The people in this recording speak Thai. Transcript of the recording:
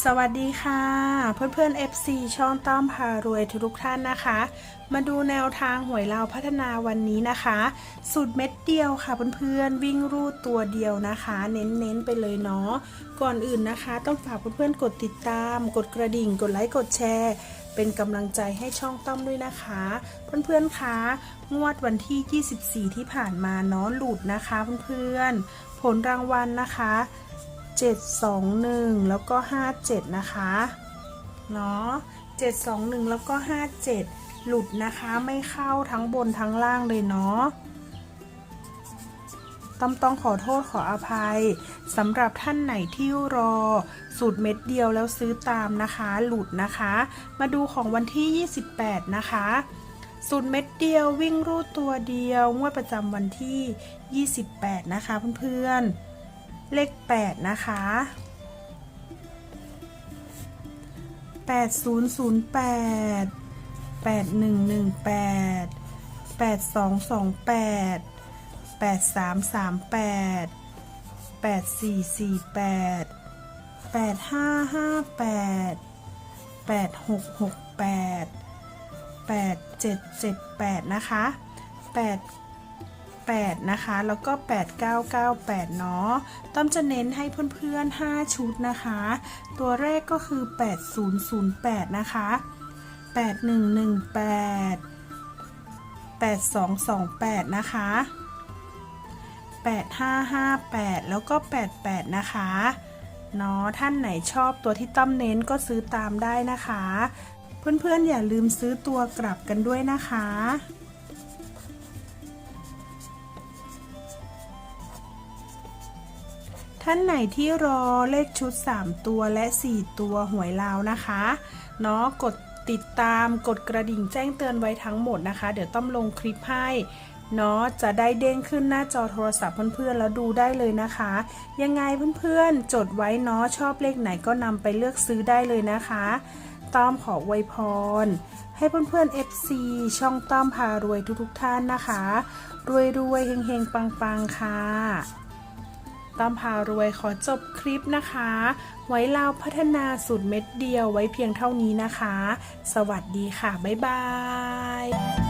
สวัสดีค่ะ เพื่อนๆ FC ช่องต้อมพารวยทุกท่านนะคะ มาดูแนวทางหวยเราวพัฒนาวันนี้นะคะสูตรเม็ดเดียวค่ะเพื่อนๆวิ่งรูดตัวเดียวนะคะ เน้นๆไปเลยเนาะก่อนอื่นนะคะ ต้องฝากเพื่อนๆกดติดตาม กดกระดิ่ง กดไลค์กดแชร์ เป็นกำลังใจให้ช่องต้อมด้วยนะคะ เพื่อนๆคะงวดวันที่ 24 ที่ผ่านมาเนาะหลุดนะคะ เพื่อนๆผลรางวัลนะคะ 721 แล้วก็ 57 นะคะเนาะ721 แล้วก็ 57 หลุดนะคะไม่เข้าทั้งบนทั้งล่างเลยเนาะต้องต้องขอโทษขออภัยสำหรับท่านไหนที่รอ สูตรเม็ดเดียวแล้วซื้อตามนะคะ หลุดนะคะ มาดูของวันที่ 28 นะคะสูตรเม็ดเดียววิ่งรูดตัวเดียวงวดประจำวันที่ 28 นะคะเพื่อนๆ เลข 8 นะคะ 8008 8118 8228 8338 8448 8558 8668 8778 นะคะ 8 8 นะคะ แล้วก็ 8998 เนาะต้อมจะเน้นให้เพื่อนๆ 5 ชุดนะคะ ตัวแรกก็คือ 8008 นะคะ 8118 8228 นะคะ 8558 แล้วก็ 88 นะคะเนาะท่านไหนชอบตัวที่ต้อมเน้นก็ซื้อตามได้นะคะ เพื่อนๆอย่าลืมซื้อตัวกลับกันด้วยนะคะ ท่านไหนที่รอเลขชุด 3 ตัวและ 4 ตัวหวยลาวนะคะเนาะกดติดตามกดกระดิ่งแจ้งเตือนไว้ทั้งหมดนะคะ เดี๋ยวต้องลงคลิปให้เนาะจะได้เด้งขึ้นหน้าจอโทรศัพท์เพื่อนๆแล้วดูได้เลยนะคะ ยังไงเพื่อนๆ จดไว้เนาะชอบเลขไหนก็นำไปเลือกซื้อได้เลยนะคะต้อมขอไวยพร ให้เพื่อนๆ FC ช่องต้อมพารวยทุกๆท่านนะคะ รวยๆเฮงๆ ปังๆ ค่ะ ต้อมพารวยขอจบคลิปนะคะ ไว้เล่าพัฒนาสูตรเม็ดเดียวไว้เพียงเท่านี้นะคะ สวัสดีค่ะ บ๊ายบาย